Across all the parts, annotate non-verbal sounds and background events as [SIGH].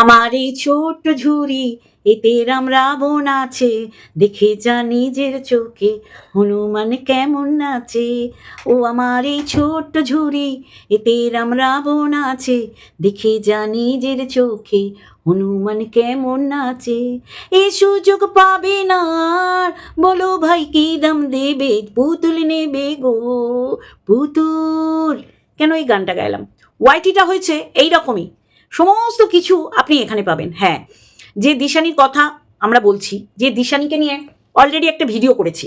আমার এই ছোট্ট ঝুড়ি, এতে রাম রাবণ আছে। দেখে যা নিজের চোখে, হনুমান কেমন নাচে। ও আমার এই ছোট্ট ঝুড়ি, এতে রাম রাবণ আছে। দেখে যা নিজের চোখে, হনুমান কেমন নাচে। এ সুযোগ পাবে না আর, বলো ভাই কি দাম দেবে? পুতুল নেবে গো, পুতুল। কেন এই গানটা গাইলাম? ওয়াইটিটা হয়েছে এই রকমই সমস্ত কিছু আপনি এখানে পাবেন। হ্যাঁ যে দিশানির কথা আমরা বলছি, যে দিশানিকে নিয়ে অলরেডি একটা ভিডিও করেছি।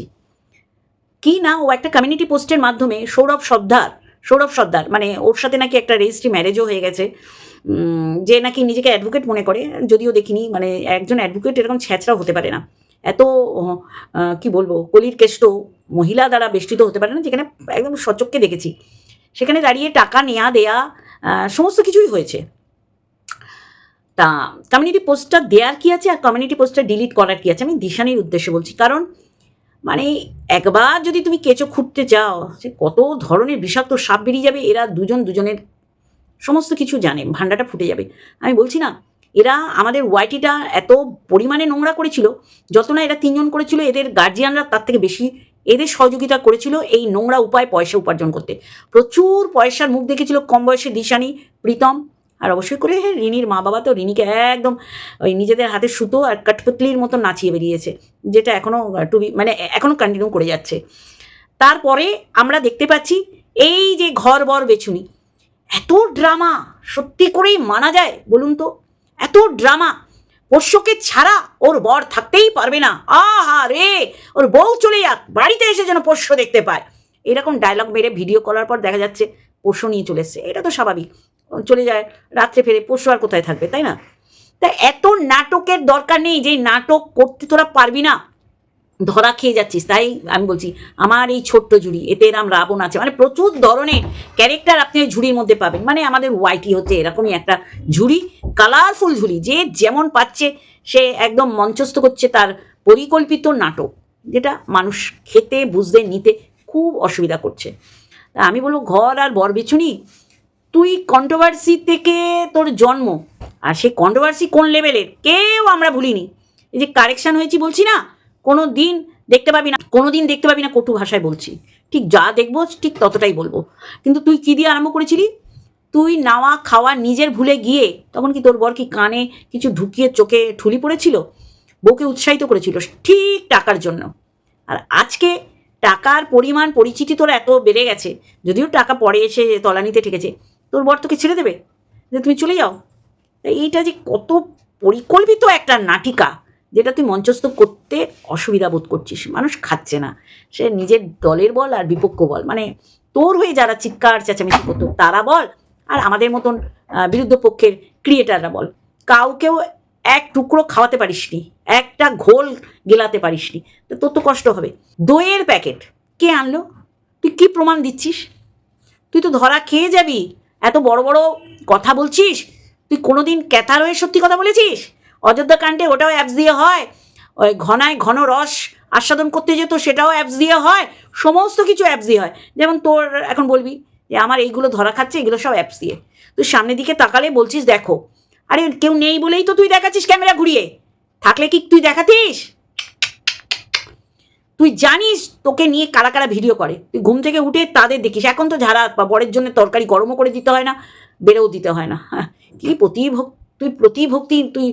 কি না, ও একটা কমিউনিটি পোস্টের মাধ্যমে সৌরভ সর্দার সৌরভ সর্দার মানে ওর সাথে নাকি একটা রেজিস্ট্রি ম্যারেজও হয়ে গেছে। যে নাকি নিজেকে অ্যাডভোকেট মনে করে, যদিও দেখিনি মানে একজন অ্যাডভোকেট এরকম ছ্যাঁচড়াও হতে পারে না। এত কি বলব, কলির কেষ্ট মহিলা দ্বারা বেষ্টিত হতে পারে না, যেখানে একদম সচককে দেখেছি। সেখানে দাঁড়িয়ে টাকা নেয়া দেয়া সমস্ত কিছুই হয়েছে। তা কমিউনিটি পোস্টটা দেওয়ার কি আছে আর কমিউনিটি পোস্টটা ডিলিট করার কি আছে? আমি দিশানির উদ্দেশ্যে বলছি, কারণ মানে একবার যদি তুমি কেঁচো খুঁড়তে যাও সে কত ধরনের বিষাক্ত সাপ বেরিয়ে যাবে, এরা দুজন দুজনের সমস্ত কিছু জানে ভান্ডাটা ফুটে যাবে। আমি বলছি না, এরা আমাদের ওয়াইটিটা এত পরিমাণে নোংরা করেছিল, যত না এরা তিনজন করেছিল, এদের গার্জিয়ানরা তার থেকে বেশি এদের সহযোগিতা করেছিল এই নোংরা উপায় পয়সা উপার্জন করতে। প্রচুর পয়সার মুখ দেখেছিল কম বয়সে দিশানি, প্রীতম আর অবশ্যই করে হ্যাঁ রিনির মা বাবা তো রিনিকে একদম ওই নিজেদের হাতে সুতো আর কাঠপুতলির মতো নাচিয়ে বেরিয়েছে, যেটা এখনও টুবি মানে এখনও কন্টিনিউ করে যাচ্ছে। তারপরে আমরা দেখতে পাচ্ছি এই যে ঘর বর বেছুনি, এত ড্রামা সত্যি করেই মানা যায় বলুন তো, এত ড্রামা পোষ্যকে ছাড়া ওর বর থাকতেই পারবে না। আহা রে, ওর বউ চলে যাক, বাড়িতে এসে যেন পোষ্য দেখতে পায়। এরকম ডায়লগ মেরে ভিডিও করার পর দেখা যাচ্ছে পোষ্য নিয়ে চলে এসছে, এটা তো স্বাভাবিক। চলে যায়, রাত্রে ফেরে পোষ্য আর কোথায় থাকবে, তাই না? তা এত নাটকের দরকার নেই যে নাটক করতে তোরা পারবি না। ধরা খেয়ে যাচ্ছিস, তাই আমি বলছি, আমার এই ছোট্ট ঝুড়ি, এতে এরাম রাবণ আছে মানে প্রচুর ধরনের ক্যারেক্টার আপনি ওই ঝুড়ির মধ্যে পাবেন। মানে আমাদের ওয়াইটি হচ্ছে এরকমই একটা ঝুড়ি কালারফুল ঝুড়ি, যে যেমন পাচ্ছে, সে একদম মঞ্চস্থ করছে তার পরিকল্পিত নাটক, যেটা মানুষ খেতে, বুঝতে, নিতে খুব অসুবিধা করছে। তা আমি বলব, ঘর আর বর বিছুনি তুই কন্ট্রোভার্সি থেকে তোর জন্ম। আর সেই কন্ট্রোভার্সি কোন লেভেলের কেউ আমরা ভুলিনি। এই যে কারেকশান হয়েছি বলছি না, কোনো দিন দেখতে পাবি না, কোনো দিন দেখতে পাবি না কটু ভাষায় বলছি। ঠিক যা দেখব, ঠিক ততটাই বলব। কিন্তু তুই কী দিয়ে আরম্ভ করেছিলি? তুই নাওয়া খাওয়া নিজের ভুলে গিয়ে তখন কি তোর বর কি কানে কিছু ঢুকিয়ে চোখে ঠুলি পড়েছিল? বউকে উৎসাহিত করেছিল ঠিক টাকার জন্য। আর আজকে টাকার পরিমাণ পরিচিতি তোর এত বেড়ে গেছে, যদিও টাকা পরে এসে তলানিতে ঠেকেছে তোর বর তোকে ছেড়ে দেবে? যে তুমি চলে যাও। এইটা যে কত পরিকল্পিত একটা নাটিকা, যেটা তুই মঞ্চস্থ করতে অসুবিধা বোধ করছিস। মানুষ খাচ্ছে না। সে নিজের দলের বল আর বিপক্ষ বল। মানে তোর হয়ে যারা চিৎকার, চেঁচামেচি করতো, তারা বল আর আমাদের মতন বিরুদ্ধ পক্ষের ক্রিয়েটাররা বল। কাউকেও এক টুকরো খাওয়াতে পারিসনি, একটা ঘোল গেলাতে পারিসনি। তো তোর তো কষ্ট হবে। দইয়ের প্যাকেট কে আনলো? তুই কি প্রমাণ দিচ্ছিস? তুই তো ধরা খেয়ে যাবি। এত বড় বড় কথা বলছিস? তুই কোনোদিন ক্যাথার হয়ে সত্যি কথা বলেছিস? অযোধ্যা কাণ্ডে ওটাও অ্যাপস দিয়ে হয়। ওই ঘনায় ঘন রস আস্বাদন করতে যেত, সেটাও অ্যাপস দিয়ে হয়। সমস্ত কিছু অ্যাপস দিয়ে হয়। যেমন তোর এখন বলবি যে আমার এইগুলো ধরা খাচ্ছে, এগুলো সব অ্যাপস দিয়ে। তুই সামনের দিকে তাকালে বলছিস, দেখো। আরে কেউ নেই বলেই তো তুই দেখাচ্ছিস ক্যামেরা ঘুরিয়ে। থাকলে কি তুই দেখাতিস? তুই জানিস তোকে নিয়ে কারা কারা ভিডিও করে? তুই ঘুম থেকে উঠে তাদের দেখিস। এখন তো ঝাড়া বা বরের জন্য তরকারি গরমও করে দিতে হয় না বেড়েও দিতে হয় না। হ্যাঁ, কি প্রতিভক তুই প্রতিভক্তি তুই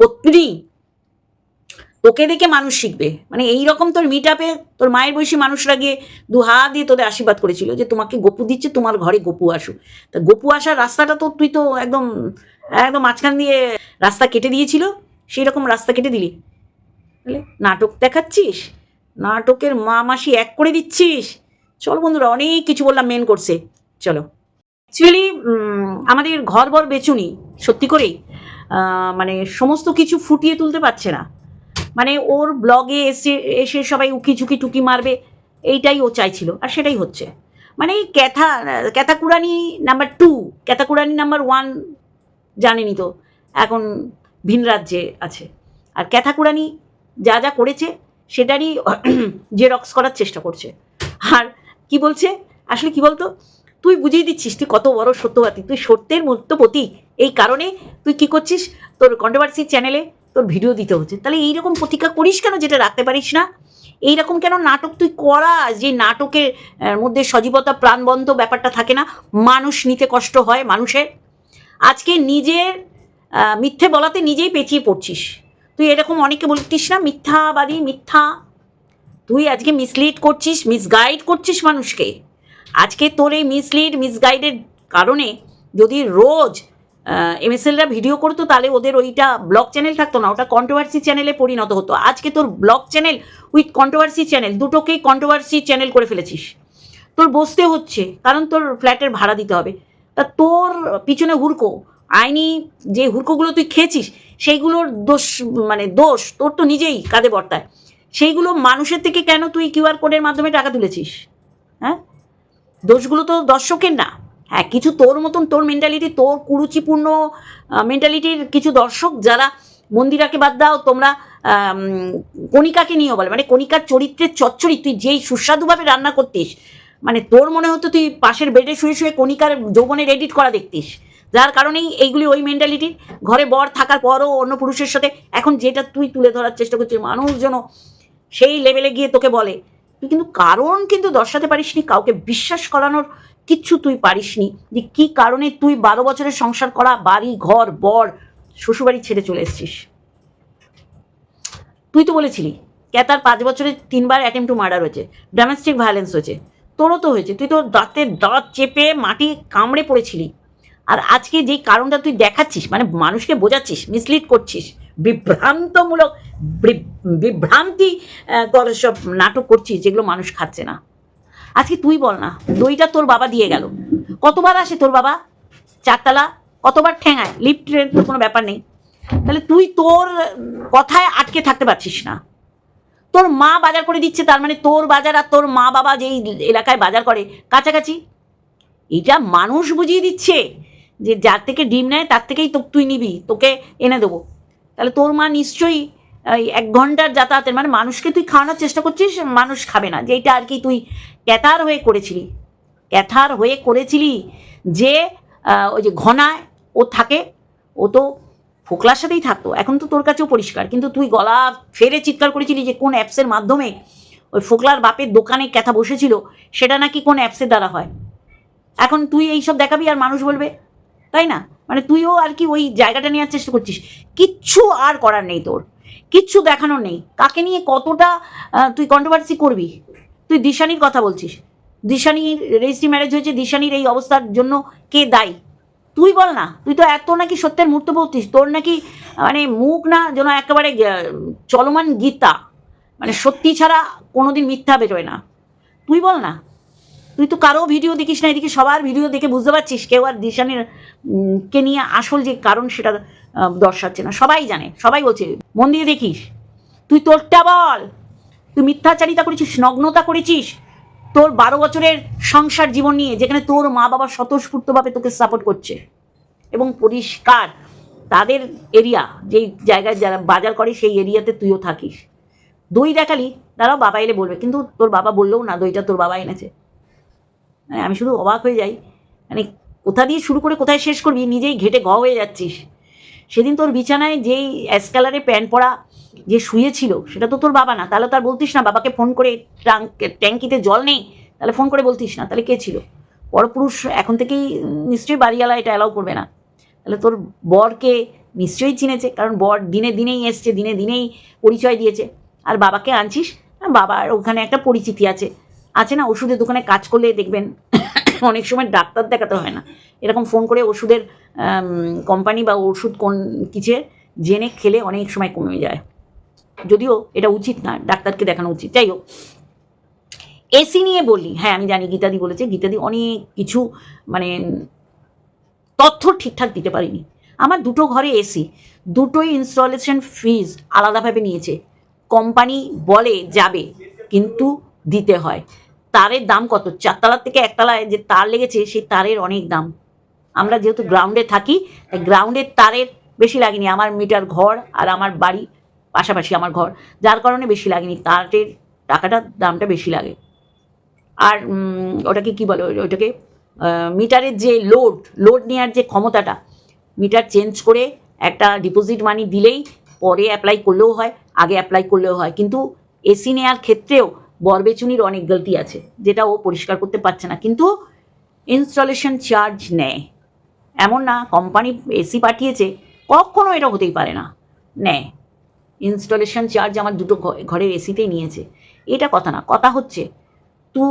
পত্নী? তোকে দেখে মানুষ শিখবে। মানে এই রকম তোর মিট আপে তোর মায়ের বয়সী মানুষরা গিয়ে দু হাত দিয়ে তোদের আশীর্বাদ করেছিল যে তোমাকে গপু দিচ্ছে তোমার ঘরে গপু আসুক। তা গপু আসার রাস্তাটা তো তুই তো একদম একদম মাঝখান দিয়ে রাস্তা কেটে দিয়েছিল সেই রকম রাস্তা কেটে দিলি। নাটক দেখাচ্ছিস? নাটকের মা মাসি এক করে দিচ্ছিস? চলো বন্ধুরা, অনেক কিছু বললাম মেন করছে চলো। অ্যাকচুয়ালি আমাদের ঘর বর বেচুনি, সত্যি করেই মানে সমস্ত কিছু ফুটিয়ে তুলতে পারছে না। মানে ওর ব্লগে এসে এসে সবাই উকি ঝুঁকি টুকি মারবে, এইটাই ও চাইছিল, আর সেটাই হচ্ছে। মানে এই ক্যাথা, ক্যাথাকুরানি নাম্বার টু ক্যাথাকুরানি নাম্বার ওয়ান জানেনি তো, এখন ভিন রাজ্যে আছে। আর ক্যাথাকুরানি যা যা করেছে সেটারই [CLEARS THROAT] জেরক্স করার চেষ্টা করছে। আর কি বলছে? আসলে কি বলতো? তুই বুঝিয়ে দিচ্ছিস, তুই কত বড় সত্যবাদী। তুই সত্যের মধ্যপতি। এই কারণে তুই কি করছিস? তোর কন্ট্রোভার্সি চ্যানেলে তোর ভিডিও দিতে হচ্ছে। তাহলে এইরকম প্রতিজ্ঞা করিস কেন যেটা রাখতে পারিস না? এইরকম কেন নাটক তুই করা যে নাটকের মধ্যে সজীবতা প্রাণবন্ত ব্যাপারটা থাকে না? মানুষ নিতে কষ্ট হয় মানুষের। আজকে নিজের মিথ্যে বলাতে নিজেই পেঁচিয়ে পড়ছিস। তুই এরকম অনেকে বলতিস না, মিথ্যাবাদী, মিথ্যা। তুই আজকে মিসলিড করছিস মিসগাইড করছিস মানুষকে। আজকে তোর এই মিসলিড মিসগাইডের কারণে যদি রোজ এমএসএলরা ভিডিও করতো, তাহলে ওদের ওইটা ব্লগ চ্যানেল থাকতো না, ওটা কন্ট্রোভার্সি চ্যানেলে পরিণত হতো। আজকে তোর blog channel with controversy channel দুটোকেই কন্ট্রোভার্সি চ্যানেল করে ফেলেছিস। তোর বসতে হচ্ছে, কারণ তোর ফ্ল্যাটের ভাড়া দিতে হবে। তা তোর পিছনে হুড়কো। আইনি যে হুড়কোগুলো তুই খেয়েছিস, সেইগুলোর দোষ মানে দোষ তোর তো নিজেই কাঁধে বর্তায়। সেইগুলো মানুষের থেকে কেন তুই কিউআর কোডের মাধ্যমে টাকা তুলেছিস? হ্যাঁ? দোষগুলো তো দর্শকের না। হ্যাঁ কিছু তোর মতন, তোর মেন্টালিটি তোর কুরুচিপূর্ণ মেন্টালিটির কিছু দর্শক যারা মন্দিরাকে বাদ দাও, তোমরা কণিকাকে নিয়েও বলে। মানে কণিকার চরিত্রের চচ্চড়ি, তুই যেই সুস্বাদুভাবে রান্না করতিস মানে তোর মনে হতো তুই পাশের বেডে শুয়ে শুয়ে কণিকার যৌবনের এডিট করা দেখতিস। যার কারণেই এইগুলি ওই মেন্টালিটির ঘরে বর থাকার পরও অন্য পুরুষের সাথে এখন যেটা তুই তুলে ধরার চেষ্টা করছিস, মানুষ যেন সেই লেভেলে গিয়ে তোকে বলে, তুই কিন্তু কারণ কিন্তু দর্শাতে পারিসনি, কাউকে বিশ্বাস করানোর কিচ্ছু তুই পারিসনি, যে কি কারণে তুই বারো বছরের সংসার করা, বাড়ি, ঘর, বর, শ্বশুরবাড়ি ছেড়ে চলে এসেছিস। তুই তো বলেছিলি ক্যাতার পাঁচ বছরে তিনবার অ্যাটেম্প টু মার্ডার হয়েছে ডোমেস্টিক ভায়োলেন্স হয়েছে, তোরও তো হয়েছে, তুই তো দাঁতে দাঁত চেপে মাটি কামড়ে পড়েছিলি। আর আজকে যেই কারণটা তুই দেখাচ্ছিস মানে মানুষকে বোঝাচ্ছিস মিসলিড করছিস, বিভ্রান্তমূলক বিভ্রান্তি সব নাটক করছিস, যেগুলো মানুষ খাচ্ছে না। আজকে তুই বল না, দইটা তোর বাবা দিয়ে গেল। কতবার আসে তোর বাবা? চারতলা, কতবার ঠেঙায়? লিফটের তো কোনো ব্যাপার নেই। তাহলে তুই তোর কথায় আটকে থাকতে পারছিস না। তোর মা বাজার করে দিচ্ছে, তার মানে তোর বাজার আর তোর মা বাবা যেই এলাকায় বাজার করে, কাছাকাছি। এটা মানুষ বুঝিয়ে দিচ্ছে। যে যার থেকে ডিম নেয়, তার থেকেই তো তুই নিবি, তোকে এনে দেবো। তাহলে তোর মা নিশ্চয়ই এক ঘণ্টার যাতায়াতের মানে মানুষকে তুই খাওয়ানোর চেষ্টা করছিস, মানুষ খাবে না। যেটা আর কি তুই ক্যাথার হয়ে করেছিলি। ক্যাথার হয়ে করেছিলি যে ওই যে ঘনায় ও থাকে, ও তো ফোকলার সাথেই থাকতো। এখন তো তোর কাছেও পরিষ্কার। কিন্তু তুই গলা ফেরে চিৎকার করেছিলি যে কোন অ্যাপসের মাধ্যমে ওই ফোকলার বাপের দোকানে ক্যাথা বসেছিল, সেটা নাকি কোন অ্যাপসের দ্বারা হয়? এখন তুই এইসব দেখাবি আর মানুষ বলবে তাই না? মানে তুইও আর কি ওই জায়গাটা নেওয়ার চেষ্টা করছিস। কিচ্ছু আর করার নেই তোর। কিচ্ছু দেখানোর নেই। কাকে নিয়ে কতটা তুই কন্ট্রোভার্সি করবি? তুই দিশানির কথা বলছিস। দিশানির রেজিস্ট্রি ম্যারেজ হয়েছে, দিশানির এই অবস্থার জন্য কে দায়ী? তুই বল না। তুই তো এত নাকি সত্যের মূর্ত বলতিস। তোর নাকি মানে মুখ না যেন একেবারে চলমান গীতা। মানে সত্যি ছাড়া কোনোদিন মিথ্যা বেরোয় না। তুই বল না। তুই তো কারও ভিডিও দেখিস না, এদিকে সবার ভিডিও দেখে বুঝতে পারছিস, কেউ আর দিশানের কে নিয়ে আসল যে কারণ সেটা দর্শাচ্ছে না। সবাই জানে, সবাই বলছে, মন দিয়ে দেখিস। তুই তোরটা বল, তুই মিথ্যাচারিতা করেছিস, নগ্নতা করেছিস, তোর বারো বছরের সংসার জীবন নিয়ে, যেখানে তোর মা বাবা স্বতঃস্ফূর্তভাবে তোকে সাপোর্ট করছে। এবং পরিষ্কার, তাদের এরিয়া যেই জায়গায় যারা বাজার করে, সেই এরিয়াতে তুইও থাকিস। দই দেখালি, তারাও বাবা এলে বলবে, কিন্তু তোর বাবা বললেও না, দইটা তোর বাবা এনেছে। মানে আমি শুধু অবাক হয়ে যাই। মানে কোথা দিয়ে শুরু করে কোথায় শেষ করবি? নিজেই ঘেটে ঘ হয়ে যাচ্ছিস। সেদিন তোর বিছানায় যেই অ্যাসকালারে প্যান্ট পরা যে শুয়েছিল, সেটা তো তোর বাবা না। তাহলে তার বলতিস না, বাবাকে ফোন করে ট্যাঙ্কিতে জল নেই, তাহলে ফোন করে বলতিস না। তাহলে কে ছিল? পরপুরুষ এখন থেকেই নিশ্চয়ই বাড়িওয়ালা, এটা অ্যালাউ করবে না। তাহলে তোর বরকে নিশ্চয়ই চিনেছে, কারণ বর দিনে দিনেই এসছে, দিনে দিনেই পরিচয় দিয়েছে। আর বাবাকে আনছিস? বাবার ওখানে একটা পরিচিতি আছে। আছে না, ওষুধের দোকানে কাজ করলে দেখবেন [COUGHS] অনেক সময় ডাক্তার দেখাতে হয় না। এরকম ফোন করে ওষুধের কোম্পানি বা ওষুধ কোন কিসের জেনে খেলে অনেক সময় কমে যায়। যদিও এটা উচিত না, ডাক্তারকে দেখানো উচিত। যাই হোক এসি নিয়ে বলি। হ্যাঁ আমি জানি গীতাদি বলেছে, গীতাদি অনেক কিছু মানে তথ্য ঠিকঠাক দিতে পারিনি। আমার দুটো ঘরে এসি দুটোই ইনস্টলেশন ফিজ আলাদাভাবে নিয়েছে। কোম্পানি বলে যাবে, কিন্তু দিতে হয়। তারের দাম কত? চারতলার থেকে একতলায় যে তার লেগেছে, সেই তারের অনেক দাম। আমরা যেহেতু গ্রাউন্ডে থাকি, তাই গ্রাউন্ডের তারের বেশি লাগেনি। আমার মিটার ঘর আর আমার বাড়ি পাশাপাশি আমার ঘর। যার কারণে বেশি লাগেনি। তারের টাকাটা দামটা বেশি লাগে। আর ওটাকে কি বলে? ওইটাকে মিটারের যে লোড লোড নেওয়ার যে ক্ষমতাটা, মিটার চেঞ্জ করে একটা ডিপোজিট মানি দিলেই পরে অ্যাপ্লাই করলেও হয়, আগে অ্যাপ্লাই করলেও হয়। কিন্তু এসি নেওয়ার ক্ষেত্রেও বরবেচুনির অনেক গলতি আছে, যেটা ও পরিষ্কার করতে পারছে না। কিন্তু ইনস্টলেশন চার্জ নেয়। এমন না কোম্পানি এসি পাঠিয়েছে, কখনো এটা হতেই পারে না। নেয়। ইনস্টলেশন চার্জ আমার দুটো ঘরের এসিতেই নিয়েছে। এটা কথা না, কথা হচ্ছে, তু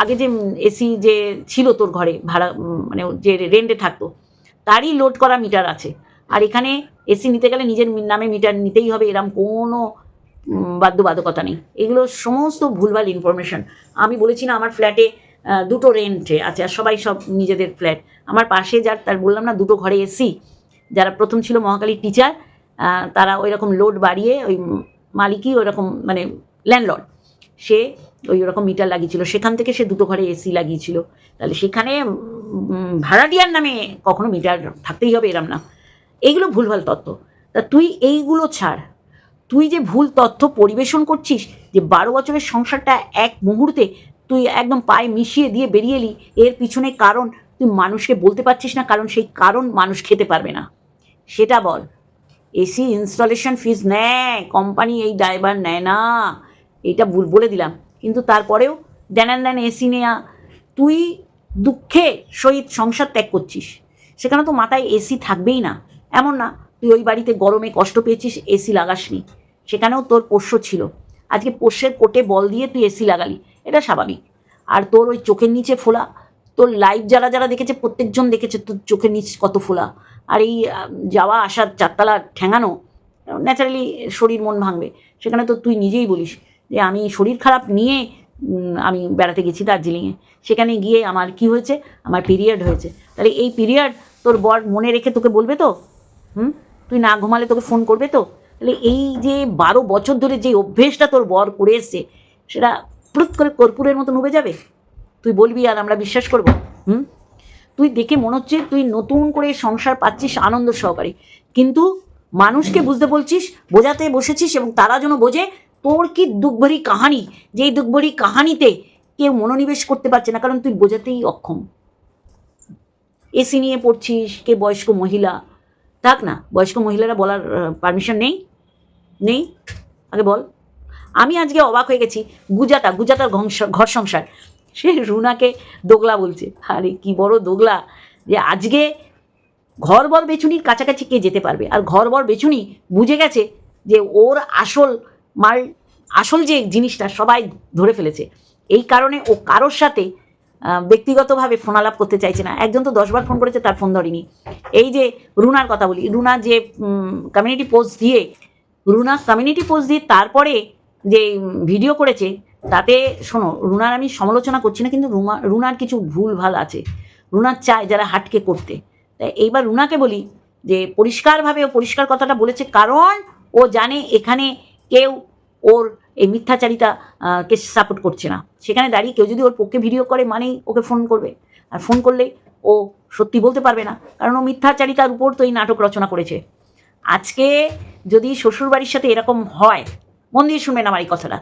আগে যে এসি যে ছিল তোর ঘরে, ভাড়া মানে যে রেন্টে থাকতো, তারই লোড করা মিটার আছে। আর এখানে এসি নিতে গেলে নিজের নামে মিটার নিতেই হবে, এরম কোনো বাধ্যবাধকতা নেই। এগুলো সমস্ত ভুলভাল ইনফরমেশন আমি বলেছি না আমার ফ্ল্যাটে দুটো রেন্টে আছে, আর সবাই সব নিজেদের ফ্ল্যাট আমার পাশে যার, তার বললাম না, দুটো ঘরে এসি যারা প্রথম ছিল মহাকালীর টিচার তারা ওই রকম লোড বাড়িয়ে ওই মালিকই ওই রকম মানে ল্যান্ডলর্ড সে ওই রকম মিটার লাগিয়েছিল। সেখান থেকে সে দুটো ঘরে এসি লাগিয়েছিল। তাহলে সেখানে ভাড়াটিয়ার নামে কখনো মিটার থাকতেই হবে, এরম না। এইগুলো ভুলভাল তত্ত্ব। তা তুই এইগুলো ছাড়। তুই যে ভুল তথ্য পরিবেশন করছিস, যে বারো বছরের সংসারটা এক মুহূর্তে তুই একদম পায়ে মিশিয়ে দিয়ে বেরিয়ে এলি, এর পিছনে কারণ তুই মানুষকে বলতে পারছিস না, কারণ সেই কারণ মানুষ খেতে পারবে না। সেটা বল। এসি ইনস্টলেশন ফিজ নেয় কোম্পানি এই ড্রাইভার নেয় না। এটা ভুল বলে দিলাম। কিন্তু তারপরেও দেনান দেন এসি নেয়া। তুই দুঃখে সহিত সংসার ত্যাগ করছিস। সেখানে তো মাথায় এসি থাকবেই না। এমন না তুই ওই বাড়িতে গরমে কষ্ট পেয়েছিস এসি লাগাসনি। সেখানেও তোর পোষ্য ছিল। আজকে পোষ্যের কোটে বল দিয়ে তুই এসি লাগালি। এটা স্বাভাবিক। আর তোর ওই চোখের নিচে ফোলা, তোর লাইভ যারা যারা দেখেছে, প্রত্যেকজন দেখেছে তোর চোখের নিচ কত ফোলা। আর এই যাওয়া আসার চারতলা ঠেঙানো ন্যাচারালি শরীর মন ভাঙবে। সেখানে তো তুই নিজেই বলিস যে আমি শরীর খারাপ নিয়ে আমি বেড়াতে গেছি দার্জিলিংয়ে সেখানে গিয়ে আমার কি হয়েছে? আমার পিরিয়ড হয়েছে। তাহলে এই পিরিয়ড তোর বর মনে রেখে তোকে বলবে তো? হুম? তুই না ঘুমালে তোকে ফোন করবে তো? তাহলে এই যে বারো বছর ধরে যে অভ্যেসটা তোর বর করে এসছে, সেটা প্রুত করে কর্পূরের মতো নুবে যাবে? তুই বলবি আর আমরা বিশ্বাস করব, হুম? তুই দেখে মনে হচ্ছে তুই নতুন করে সংসার পাচ্ছিস আনন্দ সহকারে। কিন্তু মানুষকে বুঝতে বলছিস, বোঝাতে বসেছিস এবং তারা যেন বোঝে তোর কি দুঃখভরি কাহানি, যে এই দুঃখভরি কাহানিতে কেউ মনোনিবেশ করতে পারছে না, কারণ তুই বোঝাতেই অক্ষম। এসি নিয়ে পড়ছিস, কে বয়স্ক মহিলা থাক না, বয়স্ক মহিলারা বলার পারমিশন নেই নেই? আগে বল। আমি আজকে অবাক হয়ে গেছি, গুজাটা, গুজাটার ঘর সংসার। সে রুনাকে দোগলা বলছে, আরে কি বড় দোগলা, যে আজকে ঘর বর বেচুনির কাছাকাছি কে যেতে পারবে? আর ঘর বর বেচুনি বুঝে গেছে যে ওর আসল মাল, আসল যে জিনিসটা সবাই ধরে ফেলেছে। এই কারণে ও কারোর সাথে ব্যক্তিগতভাবে ফোন আলাপ করতে চাইছে না। একজন তো দশবার ফোন করেছে, তার ফোন ধরেনি। এই যে রুনার কথা বলি, রুনা যে কমিউনিটি পোস্ট দিয়ে, রুনা কমিউনিটি পোস্ট দিয়ে তারপরে যে ভিডিও করেছে, তাতে শোনো, রুনার আমি সমালোচনা করছি না, কিন্তু রুমা, রুনার কিছু ভুল ভালো আছে। রুনার চায় যারা হাটকে করতে। তাই এইবার রুনাকে বলি যে, পরিষ্কারভাবে ও পরিষ্কার কথাটা বলেছে, কারণ ও জানে এখানে কেউ ওর এই মিথ্যাচারিতা কে সাপোর্ট করছে না। সেখানে দাঁড়িয়ে কেউ যদি ওর পক্ষে ভিডিও করে, মানেই ওকে ফোন করবে। আর ফোন করলে ও সত্যি বলতে পারবে না, কারণ ও মিথ্যাচারিতার উপর তো এই নাটক রচনা করেছে। আজকে যদি শ্বশুরবাড়ির সাথে এরকম হয়, মন দিয়ে শুনবেন আমার এই কথাটা।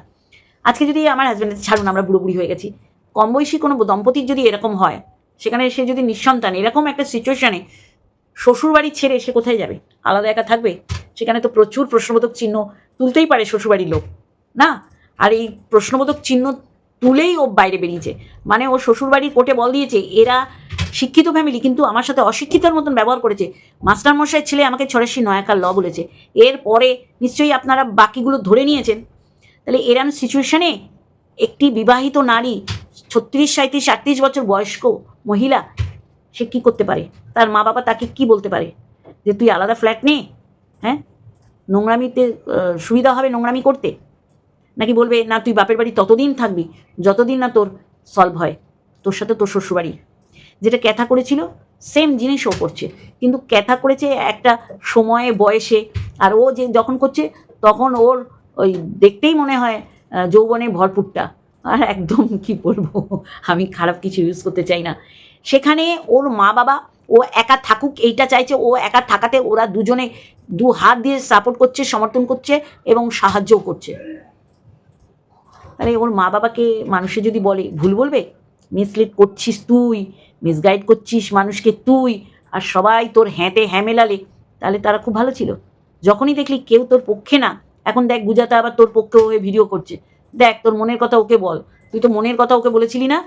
আজকে যদি আমার হাজব্যান্ডের ছাড়ুন, আমরা বুড়ো বুড়ি হয়ে গেছি। কম বয়সী কোনো দম্পতির যদি এরকম হয়, সেখানে সে যদি নিঃসন্তান, এরকম একটা সিচুয়েশানে শ্বশুরবাড়ি ছেড়ে সে কোথায় যাবে? আলাদা একা থাকবে? সেখানে তো প্রচুর প্রশ্নবোধক চিহ্ন তুলতেই পারে শ্বশুরবাড়ির লোক। না? আর এই প্রশ্নবোধক চিহ্ন তুলেই ও বাইরে বেরিয়েছে। মানে ও শ্বশুরবাড়ির কোর্টে বল দিয়েছে, এরা শিক্ষিত ফ্যামিলি কিন্তু আমার সাথে অশিক্ষিতর মতন ব্যবহার করেছে। মাস্টারমশাইয়ের ছেলে আমাকে ছড়াশি নয়াকার ল বলেছে। এরপরে নিশ্চয়ই আপনারা বাকিগুলো ধরে নিয়েছেন। তাহলে এরম সিচুয়েশনে একটি বিবাহিত নারী, ছত্রিশ সাঁত্রিশ আটত্রিশ বছর বয়স্ক মহিলা, সে কি করতে পারে? তার মা বাবা তাকে কি বলতে পারে? যে তুই আলাদা ফ্ল্যাট নে হ্যাঁ? নোংরামিতে সুবিধা হবে নোংরামি করতে? নাকি বলবে, না, তুই বাপের বাড়ি ততদিন থাকবি যতদিন না তোর সলভ হয়, তোর সাথে তোর শ্বশুরবাড়ি। যেটা ক্যাথা করেছিল সেম জিনিস ও করছে। কিন্তু ক্যাথা করেছে একটা সময়ে, বয়সে, আর ও যে যখন করছে, তখন ওর ওই দেখতেই মনে হয় যৌবনে ভরপুরটা। আর একদম কি বলব, আমি খারাপ কিছু ইউজ করতে চাই না। সেখানে ওর মা বাবা, ও একা থাকুক, এইটা চাইছে, ও একা থাকাতে ওরা দুজনে দু হাত দিয়ে সাপোর্ট করছে, সমর্থন করছে এবং সাহায্যও করছে। তাহলে ওর মা বাবাকে মানুষে যদি বলে, ভুল বলবে? মিসলিড করছিস তুই, মিসগাইড করছিস মানুষকে তুই, আর সবাই তোর হ্যাঁতে হ্যাঁ মেলালে তাহলে তারা খুব ভালো ছিল। যখনই দেখলি কেউ তোর পক্ষে না, এখন দেখ গুজাতে আবার তোর পক্ষে হয়ে ভিডিও করছে। দেখ তোর মনের কথা ওকে বল। তুই তো মনের কথা ওকে বলেছিলি না?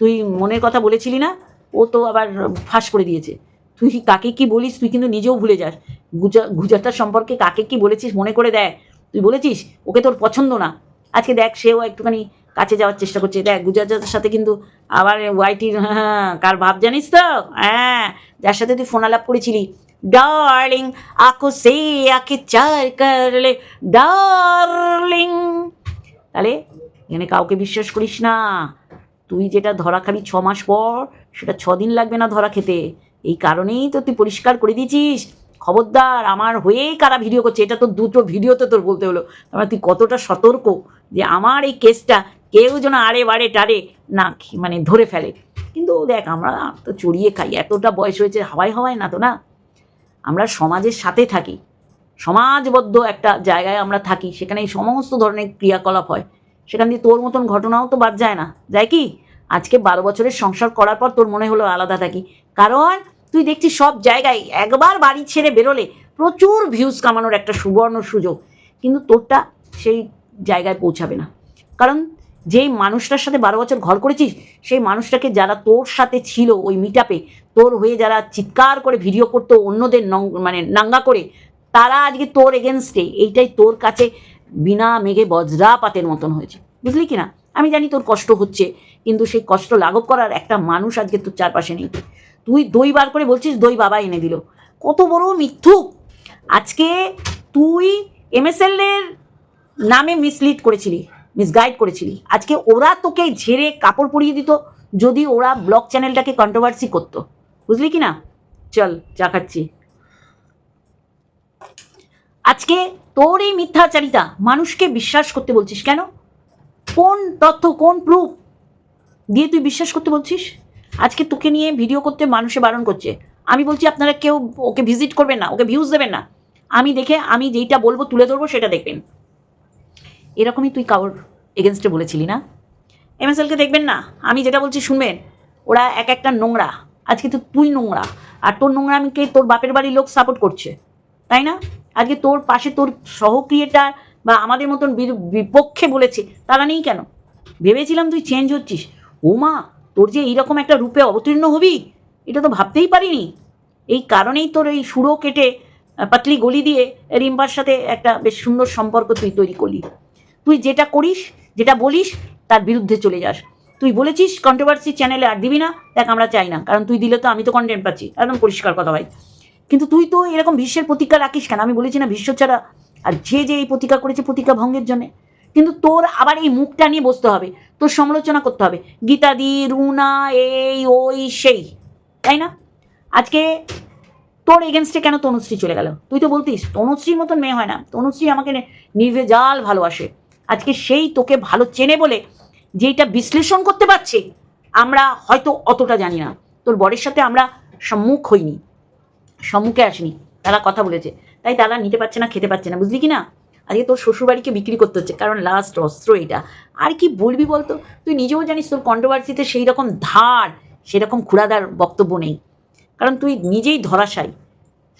তুই মনের কথা বলেছিলি না? ও তো আবার ফাঁস করে দিয়েছে। তুই কাকে কি বলিস তুই কিন্তু নিজেও ভুলে যাস। গুজা গুজাটার সম্পর্কে কাকে কি বলেছিস মনে করে দেখ। তুই বলেছিস, ওকে তোর পছন্দ না। আজকে দেখ, সেও একটুখানি কাছে যাওয়ার চেষ্টা করছে। দেখ, গুজরাটের সাথে কিন্তু আবার ওয়াইটির হ্যাঁ কার ভাব জানিস তো? হ্যাঁ যার সাথে তুই ফোন আলাপ করেছিলি। ডার্লিং আঁকো সে আঁকে চার করলে। ডার্লিং তাহলে এখানে কাউকে বিশ্বাস করিস না। তুই যেটা ধরা খাবি ছ মাস পর, সেটা ছ দিন লাগবে না ধরা খেতে। এই কারণেই তো তুই পরিষ্কার করে দিয়েছিস। খবরদার আমার হয়েই কারা ভিডিও করছে? এটা তো দুটো ভিডিওতে তোর বলতে হলো। তুই কতটা সতর্ক যে আমার এই কেসটা কেউ যেন আড়ে বাড়ে টাড়ে না মানে ধরে ফেলে। কিন্তু দেখ, আমরা তো চড়িয়ে খাই। এতটা বয়স হয়েছে হাওয়ায় হাওয়ায় না তো না? আমরা সমাজের সাথে থাকি। সমাজবদ্ধ একটা জায়গায় আমরা থাকি। সেখানে এই সমস্ত ধরনের ক্রিয়াকলাপ হয়। সেখান দিয়ে তোর মতন ঘটনাও তো বাদ যায় না। যায় কি? আজকে বারো বছরের সংসার করার পর তোর মনে হলো আলাদা থাকি। কারণ তুই দেখছিস সব জায়গায় একবার বাড়ি ছেড়ে বেরোলে প্রচুর ভিউজ কামানোর একটা সুবর্ণ সুযোগ। কিন্তু তোরটা সেই জায়গায় পৌঁছাবে না। কারণ যেই মানুষটার সাথে বারো বছর ঘর করেছিস, সেই মানুষটাকে যারা তোর সাথে ছিল ওই মিটাপে তোর হয়ে যারা চিৎকার করে ভিডিও করতো, অন্যদের মানে নাঙ্গা করে, তারা আজকে তোর এগেনস্টে এইটাই তোর কাছে বিনা মেঘে বজ্রাপাতের মতন হয়েছে। বুঝলি কি না? আমি জানি তোর কষ্ট হচ্ছে, কিন্তু সেই কষ্ট লাঘব করার একটা মানুষ আজকে তোর চারপাশে নেই। তুই দই বার করে বলছিস, দই বাবা এনে দিল। কত বড় মিথ্যুক। আজকে তুই এমএসএল এর নামে মিসলিড করেছিলি মিসগাইড করেছিলি। আজকে ওরা তোকে ঝেড়ে কাপড় পরিয়ে দিত, যদি ওরা ব্লগ চ্যানেলটাকে কন্ট্রোভার্সি করতো। বুঝলি কি না? চল, চা খাচ্ছি। আজকে তোর এই মিথ্যাচারিতা, মানুষকে বিশ্বাস করতে বলছিস কেন? কোন তথ্য, কোন প্রুফ দিয়ে তুই বিশ্বাস করতে বলছিস? আজকে তোকে নিয়ে ভিডিও করতে মানুষে বারণ করছে। আমি বলছি, আপনারা কেউ ওকে ভিজিট করবেন না, ওকে ভিউজ দেবেন না। আমি দেখে, আমি যেইটা বলব, তুলে ধরবো, সেটা দেখবেন। এরকমই তুই কাউর এগেনস্টে বলেছিলি না? এম এমএসএলকে দেখবেন না? আমি যেটা বলছি, শুনবেন। ওরা এক একটা নোংরা। আজকে তো তুই নোংরা। আর তোর নোংরামিকে তোর বাপের বাড়ির লোক সাপোর্ট করছে। তাই না? আজকে তোর পাশে তোর সহক্রিয়েটার বা আমাদের মতন বিপক্ষে বলেছে, তারা নেই কেন? ভেবেছিলাম তুই চেঞ্জ হচ্ছিস। ও মা তোর যে এইরকম একটা রূপে অবতীর্ণ হবি, এটা তো ভাবতেই পারিনি। এই কারণেই তোর এই সুরো কেটে পাতলি গলি দিয়ে রিম্বার সাথে একটা বেশ সুন্দর সম্পর্ক তুই তৈরি করলি। তুই যেটা করিস, যেটা বলিস, তার বিরুদ্ধে চলে যাস। তুই বলেছিস কন্ট্রোভার্সি চ্যানেলে আর দিবি না, দেখ আমরা চাই না, কারণ তুই দিলে তো আমি তো কন্টেন্ট পাচ্ছি, একদম পরিষ্কার কথা ভাই। কিন্তু তুই তো এরকম বিশ্বের প্রতিজ্ঞা রাখিস কেন? আমি বলেছি না বিশ্ব ছাড়া। আর যে যে এই প্রতিজ্ঞা করেছে প্রতিজ্ঞা ভঙ্গের জন্য। কিন্তু তোর আবার এই মুখটা নিয়ে বসতে হবে। তোর সমালোচনা করতে হবে। গীতাদি রুনা, এই, ওই, সেই। তাই না? আজকে তোর এগেনস্টে কেন তনুশ্রী চলে গেল? তুই তো বলতিস, তনুশ্রীর মতন মেয়ে হয় না। তনুশ্রী আমাকে নির্ভেজাল ভালোবাসে। আজকে সেই তোকে ভালো চেনে বলে যেটা বিশ্লেষণ করতে পারছে, আমরা হয়তো অতটা জানি না। তোর বরের সাথে আমরা সম্মুখ হইনি। সম্মুখে আসিনি। তারা কথা বলেছে। তাই তারা নিতে পারছে না, খেতে পারছে না। বুঝলি কি না? আজকে তোর শ্বশুরবাড়িকে বিক্রি করতে হচ্ছে। কারণ লাস্ট অস্ত্র এটা। আর কি বলবি বলতো? তুই নিজেও জানিস তোর কন্ট্রোভার্সিতে সেই রকম ধার, সেরকম খুড়াদার বক্তব্য নেই। কারণ তুই নিজেই ধরাশাই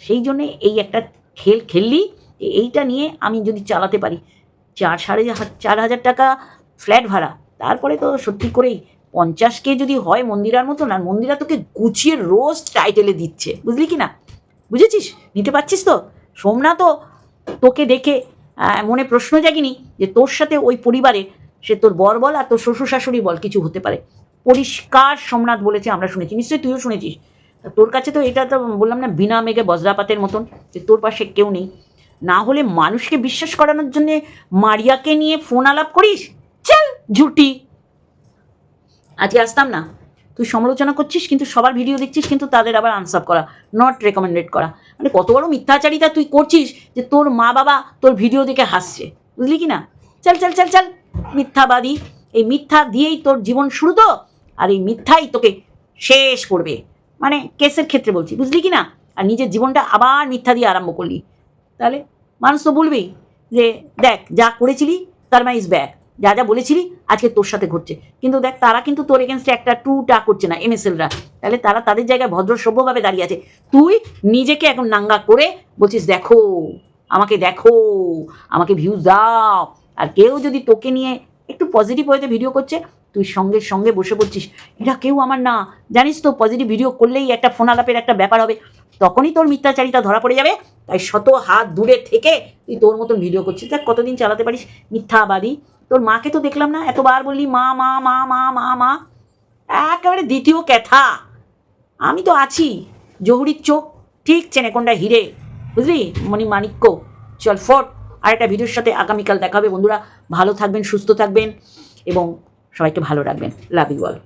সেই জন্যে এই একটা খেল খেললি এইটা নিয়ে আমি যদি চালাতে পারি, চার সাড়ে চার হাজার টাকা ফ্ল্যাট ভাড়া। তারপরে তো সত্যি করেই। পঞ্চাশ কে যদি হয় মন্দিরার মতন, আর মন্দিরা তোকে গুছিয়ে রোজ টাইটেলে দিচ্ছে। বুঝলি কি না? বুঝেছিস? নিতে পারছিস তো? সোমনাথও তোকে দেখে মনে প্রশ্ন জাগিনি যে তোর সাথে ওই পরিবারে সে তোর বর বল আর তোর শ্বশুর শাশুড়ি বল কিছু হতে পারে। পরিষ্কার সোমনাথ বলেছে, আমরা শুনেছি। নিশ্চয়ই তুইও শুনেছিস। তোর কাছে তো এটা তো বললাম না, বিনা মেঘে বজ্রাপাতের মতন যে তোর পাশে কেউ নেই। না হলে মানুষকে বিশ্বাস করানোর জন্যে মারিয়াকে নিয়ে ফোন আলাপ করিস? চল, ঝুটি। আজকে আসতাম না। তুই সমালোচনা করছিস, কিন্তু সবার ভিডিও দেখছিস, কিন্তু তাদের আবার আনসার করা নট রেকমেন্ডেড করা। মানে কত বড় মিথ্যাচারিতা তুই করছিস যে তোর মা বাবা তোর ভিডিও দেখে হাসছে, বুঝলি কি না চল চল চল চল, মিথ্যাবাদী। এই মিথ্যা দিয়েই তোর জীবন শুরু তো, আর এই মিথ্যাই তোকে শেষ করবে। মানে কেসের ক্ষেত্রে বলছি, বুঝলি কি না আর নিজের জীবনটা আবার মিথ্যা দিয়ে আরম্ভ করলি। তাহলে মানুষ তো বলবেই যে, দেখ, যা করেছিলি, তার মা ইজ ব্যাক যা যা বলেছিলি আজকে তোর সাথে ঘটছে। কিন্তু দেখ, তারা কিন্তু তোর এগেনস্টে একটা টুটা করছে না এমএসএলরা তাহলে তারা তাদের জায়গায় ভদ্র সভ্যভাবে দাঁড়িয়ে আছে। তুই নিজেকে এখন নাঙ্গা করে বলছিস, দেখো, আমাকে দেখো, আমাকে ভিউজ দাও। আর কেউ যদি তোকে নিয়ে একটু পজিটিভ ওয়েতে ভিডিও করছে, তুই সঙ্গে সঙ্গে বসে পড়ছিস। এটা কেউ আমার না। জানিস তো পজিটিভ ভিডিও করলেই একটা ফোন আলাপের একটা ব্যাপার হবে। তখনই তোর মিথ্যাচারিতা ধরা পড়ে যাবে। তাই শত হাত দূরে থেকে তুই তোর মতন ভিডিও করছিস। দেখ, কতদিন চালাতে পারিস? মিথ্যাবাদী। তোর মাকে তো দেখলাম না? এতবার বললি, মা মা মা মা মা মা। একেবারে দ্বিতীয় ক্যাথা। আমি তো আছি, জহুরির চোখ, ঠিক চেনে কোনটা হিরে। বুঝলি? মণি মানিক্য চল ফট আর একটা ভিডিওর সাথে আগামীকাল দেখা হবে বন্ধুরা। ভালো থাকবেন, সুস্থ থাকবেন, এবং সবাইকে ভালো রাখবেন। Love you all